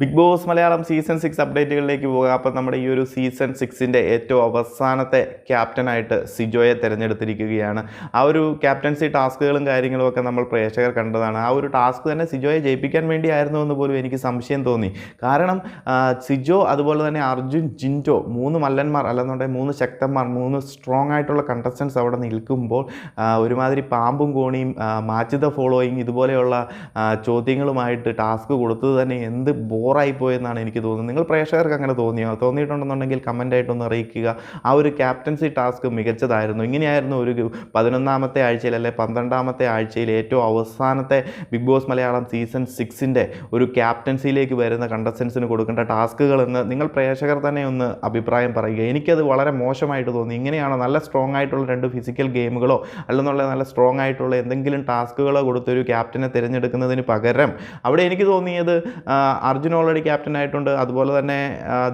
Big boss Malayalam season six അപ്ഡേറ്റുകളിലേക്ക് പോകുക അപ്പോൾ നമ്മുടെ ഈ ഒരു സീസൺ സിക്സിന്റെ ഏറ്റവും അവസാനത്തെ ക്യാപ്റ്റനായിട്ട് സിജോയെ തിരഞ്ഞെടുത്തിരിക്കുകയാണ്. ആ ഒരു ക്യാപ്റ്റൻസി ടാസ്കുകളും കാര്യങ്ങളും ഒക്കെ നമ്മൾ പ്രേക്ഷകർ കണ്ടതാണ്. ആ ഒരു ടാസ്ക് തന്നെ സിജോയെ ജയിപ്പിക്കാൻ വേണ്ടിയായിരുന്നു എന്ന് പോലും എനിക്ക് സംശയം തോന്നി. കാരണം സിജോ അതുപോലെ തന്നെ അർജുൻ ജിന്റോ മൂന്ന് മല്ലന്മാർ അല്ലെന്നുണ്ടെങ്കിൽ മൂന്ന് ശക്തന്മാർ മൂന്ന് സ്ട്രോങ് ആയിട്ടുള്ള കണ്ടസ്റ്റൻസ് അവിടെ നിൽക്കുമ്പോൾ ഒരുമാതിരി പാമ്പും കോണിയും മാച്ച് ദ ഫോളോയിങ് ഇതുപോലെയുള്ള ചോദ്യങ്ങളുമായിട്ട് ടാസ്ക് കൊടുത്തത് തന്നെ എന്ത് ബോറായി പോയെന്നാണ് എനിക്ക് തോന്നുന്നത്. നിങ്ങൾ പ്രേക്ഷകർക്ക് അങ്ങനെ തോന്നിയോ? തോന്നിയിട്ടുണ്ടെന്നുണ്ടെങ്കിൽ കമന്റ് ആയിട്ടൊന്ന് അറിയിക്കുക. ആ ഒരു ക്യാപ്റ്റൻസി ടാസ്ക് മികച്ചതായിരുന്നു. ഇങ്ങനെയായിരുന്നു ഒരു പതിനൊന്നാമത്തെ ആഴ്ചയിൽ അല്ലെ പന്ത്രണ്ടാമത്തെ ആഴ്ചയിൽ ഏറ്റവും അവസാനത്തെ ബിഗ് ബോസ് മലയാളം സീസൺ സിക്സിന്റെ ഒരു ക്യാപ്റ്റൻസിയിലേക്ക് വരുന്ന കണ്ടസ്റ്റൻസിന് കൊടുക്കേണ്ട ടാസ്കുകൾ എന്ന് നിങ്ങൾ പ്രേക്ഷകർ തന്നെ ഒന്ന് അഭിപ്രായം പറയുക. എനിക്കത് വളരെ മോശമായിട്ട് തോന്നി. ഇങ്ങനെയാണോ നല്ല സ്ട്രോങ് ആയിട്ടുള്ള രണ്ട് ഫിസിക്കൽ ഗെയിമുകളോ അല്ലെന്നുള്ള നല്ല സ്ട്രോങ് ആയിട്ടുള്ള എന്തെങ്കിലും ടാസ്കുകളോ കൊടുത്തൊരു ക്യാപ്റ്റനെ തിരഞ്ഞെടുക്കുന്നതിന് പകരം അവിടെ എനിക്ക് തോന്നിയത് ആ, ഓൾറെഡി ക്യാപ്റ്റൻ ആയിട്ടുണ്ട്. അതുപോലെ തന്നെ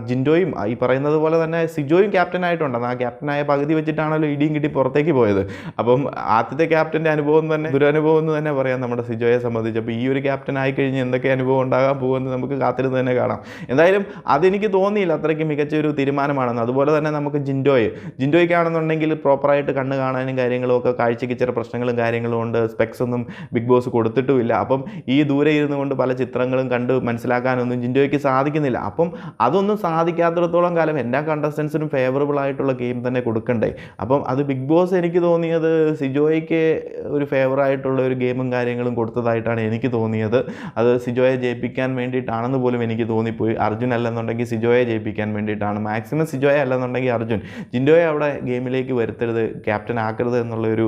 ജിൻഡോയും ഈ പറയുന്നത് പോലെ തന്നെ സിജോയും ക്യാപ്റ്റൻ ആയിട്ടുണ്ട്. ആ ക്യാപ്റ്റനായ പകുതി വെച്ചിട്ടാണല്ലോ ഇടിയും കിട്ടി പുറത്തേക്ക് പോയത്. അപ്പം ആദ്യത്തെ ക്യാപ്റ്റന്റെ അനുഭവം തന്നെ ദുരനുഭവം എന്ന് തന്നെ പറയാം നമ്മുടെ സിജോയെ സംബന്ധിച്ച്. അപ്പോൾ ഈ ഒരു ക്യാപ്റ്റൻ ആയിക്കഴിഞ്ഞ് എന്തൊക്കെ അനുഭവം ഉണ്ടാകാൻ പോകുമെന്ന് നമുക്ക് കാത്തിരുന്ന് തന്നെ കാണാം. എന്തായാലും അതെനിക്ക് തോന്നിയില്ല. അത്രയ്ക്ക് മികച്ച ഒരു തീരുമാനമാണെന്ന്. അതുപോലെ തന്നെ നമുക്ക് ജിൻഡോയ്. ജിൻഡോയ്ക്കാണെന്നുണ്ടെങ്കിൽ പ്രോപ്പറായിട്ട് കണ്ണ് കാണാനും കാര്യങ്ങളും ഒക്കെ കാഴ്ചയ്ക്ക് ചില പ്രശ്നങ്ങളും കാര്യങ്ങളും ഉണ്ട്. സ്പെക്സ് ഒന്നും ബിഗ് ബോസ് കൊടുത്തിട്ടുമില്ല. അപ്പം ഈ ദൂരെ ഇരുന്നുകൊണ്ട് പല ചിത്രങ്ങളും കണ്ട് മനസ്സിലാക്കാനൊന്നും ജിൻഡോയ്ക്ക് സാധിക്കുന്നില്ല. അപ്പം അതൊന്നും സാധിക്കാത്തിടത്തോളം കാലം എല്ലാ കണ്ടസ്റ്റൻസിനും ഫേവറബിൾ ആയിട്ടുള്ള ഗെയിം തന്നെ കൊടുക്കണ്ടേ. അപ്പം അത് ബിഗ് ബോസ് എനിക്ക് തോന്നിയത് സിജോയ്ക്ക് ഒരു ഫേവറായിട്ടുള്ള ഒരു ഗെയിമും കാര്യങ്ങളും കൊടുത്തതായിട്ടാണ് എനിക്ക് തോന്നിയത്. അത് സിജോയെ ജയിപ്പിക്കാൻ വേണ്ടിയിട്ടാണെന്ന് പോലും എനിക്ക് തോന്നിപ്പോയി. അർജുൻ അല്ലെന്നുണ്ടെങ്കിൽ സിജോയെ ജയിപ്പിക്കാൻ വേണ്ടിയിട്ടാണ്. മാക്സിമം സിജോയെ അല്ലെന്നുണ്ടെങ്കിൽ അർജുൻ. ജിൻഡോയെ അവിടെ ഗെയിമിലേക്ക് വരുത്തരുത് ക്യാപ്റ്റൻ ആക്കരുത് എന്നുള്ളൊരു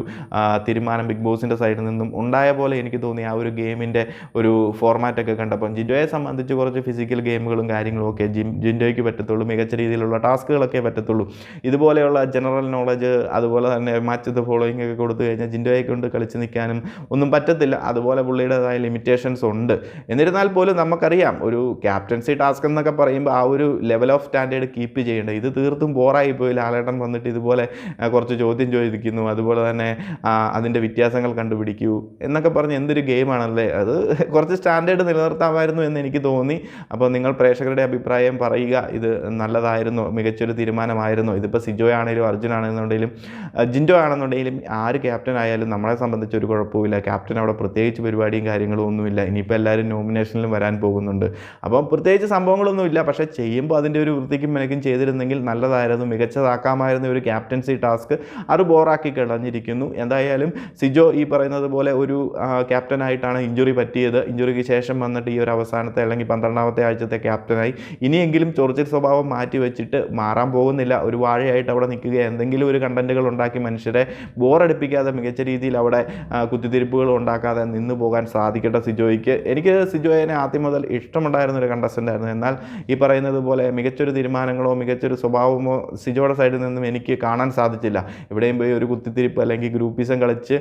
തീരുമാനം ബിഗ് ബോസിന്റെ സൈഡിൽ നിന്നും ഉണ്ടായ പോലെ എനിക്ക് തോന്നി ആ ഒരു ഗെയിമിന്റെ ഒരു ഫോർമാറ്റൊക്കെ കണ്ടപ്പം. ജിൻഡോയെ സംബന്ധിച്ച് കുറച്ച് ഫിസിക്കൽ ഗെയിമുകളും കാര്യങ്ങളും ഒക്കെ ജിം ജിൻഡോയ്ക്ക് പറ്റത്തുള്ളൂ. മികച്ച രീതിയിലുള്ള ടാസ്കുകളൊക്കെ പറ്റത്തുള്ളൂ. ഇതുപോലെയുള്ള ജനറൽ നോളജ് അതുപോലെ തന്നെ മാച്ച് ദ ഫോളോയിങ് ഒക്കെ കൊടുത്തു കഴിഞ്ഞാൽ ജിൻഡോയെ കൊണ്ട് കളിച്ച് നിൽക്കാനും ഒന്നും പറ്റത്തില്ല. അതുപോലെ പുള്ളിയുടേതായ ലിമിറ്റേഷൻസ് ഉണ്ട്. എന്നിരുന്നാൽ പോലും നമുക്കറിയാം ഒരു ക്യാപ്റ്റൻസി ടാസ്ക് എന്നൊക്കെ പറയുമ്പോൾ ആ ഒരു ലെവൽ ഓഫ് സ്റ്റാൻഡേർഡ് കീപ്പ് ചെയ്യേണ്ടത് ഇത് തീർത്തും ബോറായി പോയി. ലാലേട്ടൻ വന്നിട്ട് ഇതുപോലെ കുറച്ച് ചോദ്യം ചോദിക്കുന്നു. അതുപോലെ തന്നെ അതിന്റെ വ്യത്യാസങ്ങൾ കണ്ടുപിടിക്കൂ എന്നൊക്കെ പറഞ്ഞ് എന്തൊരു ഗെയിമാണല്ലേ അത് കുറച്ച് സ്റ്റാൻഡേർഡ് നിലനിർത്താമായിരുന്നു എന്ന് എനിക്ക് തോന്നി. അപ്പോൾ നിങ്ങൾ പ്രേക്ഷകരുടെ അഭിപ്രായം പറയുക. ഇത് നല്ലതായിരുന്നു മികച്ചൊരു തീരുമാനമായിരുന്നു. ഇതിപ്പോൾ സിജോ ആണെങ്കിലും അർജുൻ ആണെന്നുണ്ടെങ്കിലും ജിൻഡോ ആണെന്നുണ്ടെങ്കിലും ആര് ക്യാപ്റ്റൻ ആയാലും നമ്മളെ സംബന്ധിച്ച് ഒരു കുഴപ്പമില്ല ക്യാപ്റ്റൻ അവിടെ പ്രത്യേകിച്ച് പരിപാടിയും കാര്യങ്ങളും ഒന്നുമില്ല. ഇനിയിപ്പോൾ എല്ലാവരും നോമിനേഷനിലും വരാൻ പോകുന്നുണ്ട്. അപ്പോൾ പ്രത്യേകിച്ച് സംഭവങ്ങളൊന്നുമില്ല. പക്ഷേ ചെയ്യുമ്പോൾ അതിന്റെ ഒരു വൃത്തിക്കും മെനക്കും ചെയ്തിരുന്നെങ്കിൽ നല്ലതായിരുന്നു മികച്ചതാക്കാമായിരുന്ന ഒരു ക്യാപ്റ്റൻസി ടാസ്ക് അത് ബോറാക്കി കളഞ്ഞിരിക്കുന്നു. എന്തായാലും സിജോ ഈ പറയുന്നത് പോലെ ഒരു ക്യാപ്റ്റനായിട്ടാണ് ഇഞ്ചുറി പറ്റിയത്. ഇഞ്ചുറിക്ക് ശേഷം വന്നിട്ട് ഈ ഒരു അവസാനത്തെ അല്ലെങ്കിൽ പന്ത്രണ്ടാമത്തെ ആഴ്ചത്തെ ക്യാപ്റ്റനായി. ഇനിയെങ്കിലും ചൊറിച്ചിൽ സ്വഭാവം മാറ്റി വെച്ചിട്ട് മാറാൻ പോകുന്നില്ല. ഒരു വാഴയായിട്ട് അവിടെ നിൽക്കുക എന്തെങ്കിലും ഒരു കണ്ടന്റുകൾ ഉണ്ടാക്കി മനുഷ്യരെ ബോറടിപ്പിക്കാതെ മികച്ച രീതിയിൽ അവിടെ കുത്തിത്തിരിപ്പുകൾ ഉണ്ടാക്കാതെ നിന്ന് പോകാൻ സാധിക്കട്ടെ സിജോയ്ക്ക്. എനിക്ക് സിജോയെ ആദ്യം മുതൽ ഇഷ്ടമുണ്ടായിരുന്ന ഒരു കണ്ടസ്റ്റന്റ് ആയിരുന്നു. എന്നാൽ ഈ പറയുന്നത് പോലെ മികച്ചൊരു തീരുമാനങ്ങളോ മികച്ചൊരു സ്വഭാവമോ സിജോയുടെ സൈഡിൽ നിന്നും എനിക്ക് കാണാൻ സാധിച്ചില്ല. ഇവിടെയും പോയി ഒരു കുത്തിത്തിരിപ്പ് അല്ലെങ്കിൽ ഗ്രൂപ്പിസം കളിച്ച്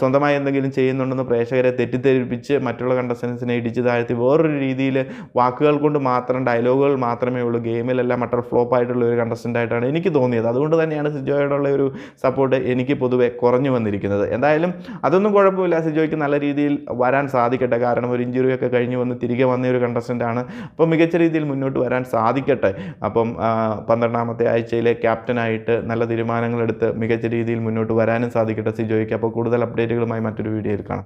സ്വന്തമായി എന്തെങ്കിലും ചെയ്യുന്നുണ്ടെന്ന് പ്രേക്ഷകരെ തെറ്റിദ്ധരിപ്പിച്ച് മറ്റുള്ള കണ്ടസ്റ്റൻസിനെ ഇടിച്ച് താഴ്ത്തി വേറൊരു രീതിയിൽ വാക്കുകൾ കൊണ്ട് മാത്രം ഡയലോഗുകൾ മാത്രമേ ഉള്ളൂ. ഗെയിമിലെല്ലാം മട്ടർ ഫ്ലോപ്പ് ആയിട്ടുള്ള ഒരു കണ്ടസ്റ്റന്റ് ആയിട്ടാണ് എനിക്ക് തോന്നിയത്. അതുകൊണ്ട് തന്നെയാണ് സിജോയോടുള്ള ഒരു സപ്പോർട്ട് എനിക്ക് പൊതുവെ കുറഞ്ഞു വന്നിരിക്കുന്നത്. എന്തായാലും അതൊന്നും കുഴപ്പമില്ല. സിജോയ്ക്ക് നല്ല രീതിയിൽ വരാൻ സാധിക്കട്ടെ. കാരണം ഒരു ഇഞ്ചുറി ഒക്കെ കഴിഞ്ഞ് വന്ന് തിരികെ വന്ന ഒരു കണ്ടസ്റ്റന്റ് ആണ്. അപ്പോൾ മികച്ച രീതിയിൽ മുന്നോട്ട് വരാൻ സാധിക്കട്ടെ. അപ്പം പന്ത്രണ്ടാമത്തെ ആഴ്ചയിലെ ക്യാപ്റ്റനായിട്ട് നല്ല തീരുമാനങ്ങളെടുത്ത് മികച്ച രീതിയിൽ മുന്നോട്ട് വരാനും സാധിക്കട്ടെ സിജോയ്ക്ക്. അപ്പോൾ കൂടുതൽ അപ്ഡേറ്റുകളുമായി മറ്റൊരു വീഡിയോയിൽ കാണാം.